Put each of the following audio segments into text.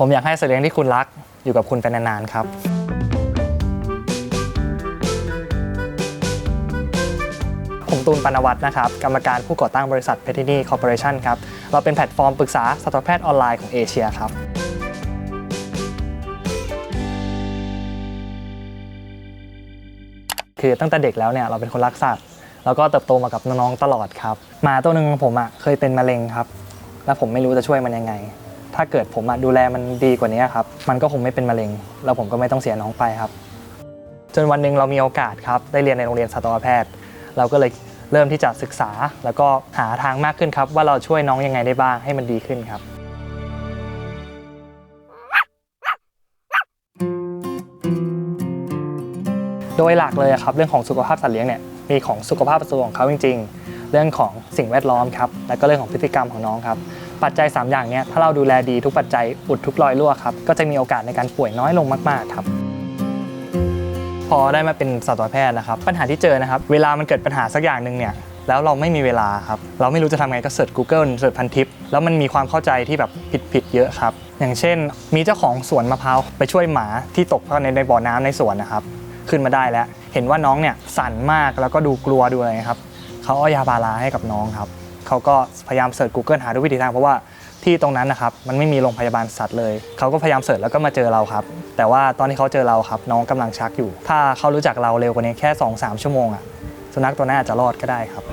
ผมอยากให้สัตว์เลี้ยงที่คุณรักอยู่กับคุณไปนานๆครับ ผมตูนปานวัฒน์นะครับ กรรมการผู้ก่อตั้งบริษัท p e t i n y Corporation ครับ เราเป็นแพลตฟอร์มปรึกษาสัตวแพทย์ออนไลน์ของเอเชียครับคือตั้งแต่เด็กแล้วเนี่ยเราเป็นคนรักสัตว์แล้วก็เติบโตมากับน้องๆตลอดครับหมาตัวหนึ่งของผมอะเคยเป็นมะเร็งครับ แล้วผมไม่รู้จะช่วยมันยังไง ถ้าเกิดผมดูแลมันดีกว่านี้ครับ มันก็คงไม่เป็นมะเร็ง แล้วผมก็ไม่ต้องเสียน้องไปครับ จนวันหนึ่งเรามีโอกาสครับได้เรียนในโรงเรียนสัตวแพทย์ เราก็เลยเริ่มที่จะศึกษา แล้วก็หาทางมากขึ้นครับ ว่าเราช่วยน้องยังไงได้บ้างให้มันดีขึ้นครับโดยหลักเลยครับเรื่องของสุขภาพสัตว์เลี้ยงเนี่ยมีของสุขภาพส่วนของเขาจริง ๆ เรื่องของสิ่งแวดล้อมครับแล้วก็เรื่องของพฤติกรรมของน้องครับ ปัจจัย 3 อย่างเนี้ยถ้าเราดูแลดีทุกปัจจัยอุดทุกรอยรั่วครับก็จะมีโอกาสในการป่วยน้อยลงมาก ๆ ครับ พอได้มาเป็นสัตวแพทย์นะครับ ปัญหาที่เจอนะครับ เวลามันเกิดปัญหาสักอย่างหนึ่งเนี่ยแล้วเราไม่มีเวลาครับ เราไม่รู้จะทำไงก็เสิร์ช Google เสิร์ชพันทิป แล้วมันมีความเข้าใจที่แบบผิดๆเยอะครับ อย่างเช่น มีเจ้าของสวนมะพร้าวไปช่วยหมาที่ตกเข้าในในบ่อน้ำในสวนนะครับ ขึ้นมาได้แล้ว เห็นว่าน้องเนี่ยสั่นมากแล้วก็ดูกลัวดูอะไรครับ เขาเอายาบาราให้กับน้องครับ เขาก็พยายามเสิร์ช Google หาทุกวิธีทางเพราะว่าที่ตรงนั้นนะครับมันไม่มีโรงพยาบาลสัตว์เลย เขาก็พยายามเสิร์ชแล้วก็มาเจอเราครับ แต่ว่าตอนที่เขาเจอเราครับ น้องกำลังชักอยู่ ถ้าเขารู้จักเราเร็วกว่านี้แค่ 2-3 ชั่วโมงอะสุนัขตัวนั้นอาจจะรอดก็ได้ครับ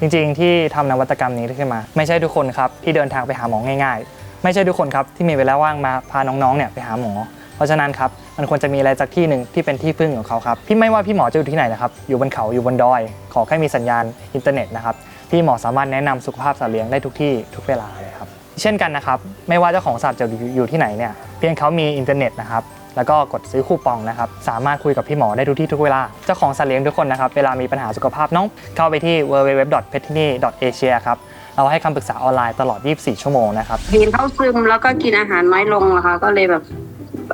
จริงๆที่ทำนวัตกรรมนี้ขึ้นมา ไม่ใช่ทุกคนครับที่เดินทางไปหาหมอง่าย ๆ ไม่ใช่ทุกคนครับที่มีเวลาว่างมาพาน้องๆเนี่ยไปหาหมอ เพราะฉะนั้นครับมันควรจะมีอะไรสักที่หนึ่งที่เป็นที่พึ่งของเขาครับพี่ไม่ว่าพี่หมอจะอยู่ที่ไหนนะครับอยู่บนเขาอยู่บนดอย ขอแค่มีสัญญาณอินเทอร์เน็ตนะครับพี่หมอสามารถแนะนำสุขภาพสัตว์เลี้ยงได้ทุกที่ทุกเวลาเลยครับเช่นกันนะครับไม่ว่าเจ้าของสัตว์จะอยู่ที่ไหนเนี่ยเพียงเขามีอินเทอร์เน็ตนะครับแล้วก็กดซื้อคูปองนะครับ สามารถคุยกับพี่หมอได้ทุกที่ทุกเวลา เจ้าของสัตว์เลี้ยงทุกคนนะครับ เวลามีปัญหาสุขภาพน้อง เข้าไปที่ www.petini.asia ครับ เราให้คำปรึกษาออนไลน์ตลอด 24 ชั่วโมงนะครับ เห็นเขาซึมแล้วก็กินอาหารน้อยลงนะคะ ก็เลยแบบ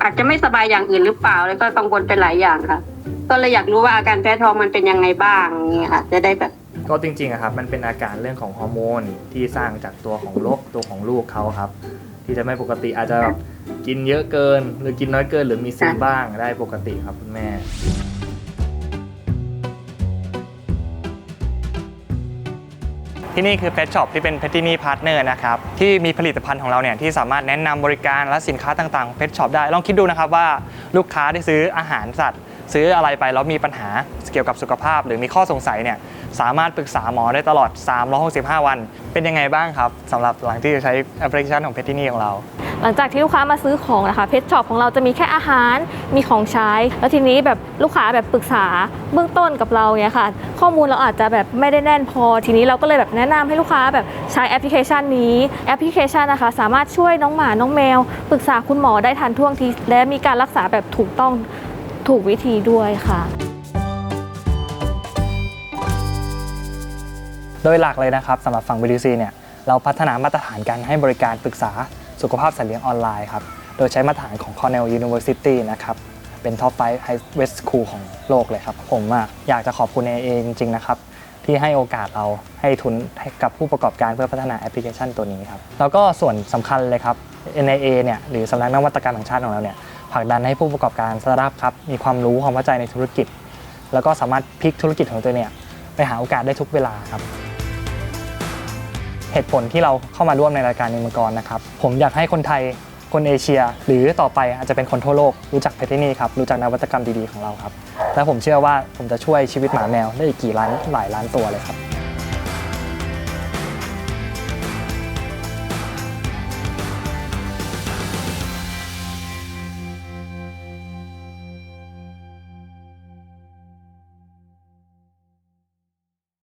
อาจจะไม่สบายอย่างอื่นหรือเปล่าแล้วก็กังวลไปหลายอย่างค่ะ ก็เลยอยากรู้ว่าอาการแพ้ท้องมันเป็นยังไงบ้างอย่างเงี้ยค่ะ จะได้แบบ ก็จริงๆอะครับมันเป็นอาการเรื่องของฮอร์โมนที่สร้างจากตัวของลกตัวของลูกเขาครับ ที่จะไม่ปกติอาจจะแบบกินเยอะเกิน หรือกินน้อยเกิน หรือมีซึมบ้างได้ปกติครับคุณแม่ ที่นี่คือ Pet Shop ที่เป็น p e t i n y Partner นะครับที่มีผลิตภัณฑ์ของเราเนี่ยที่สามารถแนะนำบริการและสินค้าต่างๆ Pet Shop ได้ลองคิดดูนะครับว่าลูกค้าที่ซื้ออาหารสัตว์ ซื้ออะไรไปแล้วมีปัญหาเกี่ยวกับสุขภาพ หรือมีข้อสงสัยเนี่ยสามารถปรึกษาหมอได้ตลอด 365 วัน เป็นยังไงบ้างครับสำหรับหลังที่จะใช้แอปพลิเคชันของ p e t i n y ของเรา ลังจากที่ลูกค้ามาซื้อของนะคะเพชช็อปของเราจะมีแค่อาหารมีของใช้ แล้วทีนี้แบบลูกค้าแบบปรึกษาเบื้องต้นกับเราเนี่ยค่ะ ข้อมูลเราอาจจะแบบไม่ได้แน่นพอ ทีนี้เราก็เลยแบบแนะนำให้ลูกค้าแบบใช้แอปพลิเคชันนี้แอปพลิเคชันนะคะ สามารถช่วยน้องหมาน้องแมว ปรึกษาคุณหมอได้ทันท่วงทีและมีการรักษาแบบถูกต้องถูกวิธีด้วยค่ะโดยหลักเลยนะครับสำหรับฝั่ง BDC เนี่ยเราพัฒนามาตรฐานการให้บริการปรึกษา สุขภาพสัตว์เลี้ยงออนไลน์ครับ โดยใช้มาตรฐานของ Cornell University นะครับ เป็น Top 5 High West School ของโลกเลยครับ ผมอยากจะขอบคุณ AA จริง ๆ นะครับที่ให้โอกาสเราให้ทุนให้กับผู้ประกอบการเพื่อพัฒนาแอปพลิเคชันตัวนี้ครับ แล้วก็ส่วนสำคัญเลยครับ NIA เนี่ยหรือสำนักนวัตกรรมแห่งชาติของเราเนี่ยผลักดันให้ผู้ประกอบการสตาร์ทอัพครับมีความรู้ความเข้าใจในธุรกิจ แล้วก็สามารถพลิกธุรกิจของตัวเนี่ยไปหาโอกาสได้ทุกเวลาครับ เหตุผลที่เราเข้ามาร่วมในรายการนิมังกรนะครับ ผมอยากให้คนไทยคนเอเชีย หรือต่อไปอาจจะเป็นคนทั่วโลกรู้จักเพชรที่นี่ครับรู้จักนวัตกรรมดีๆของเราครับและผมเชื่อว่าผมจะช่วยชีวิตหมาแมวได้อีกกี่ล้านหลายล้านตัวเลยครับ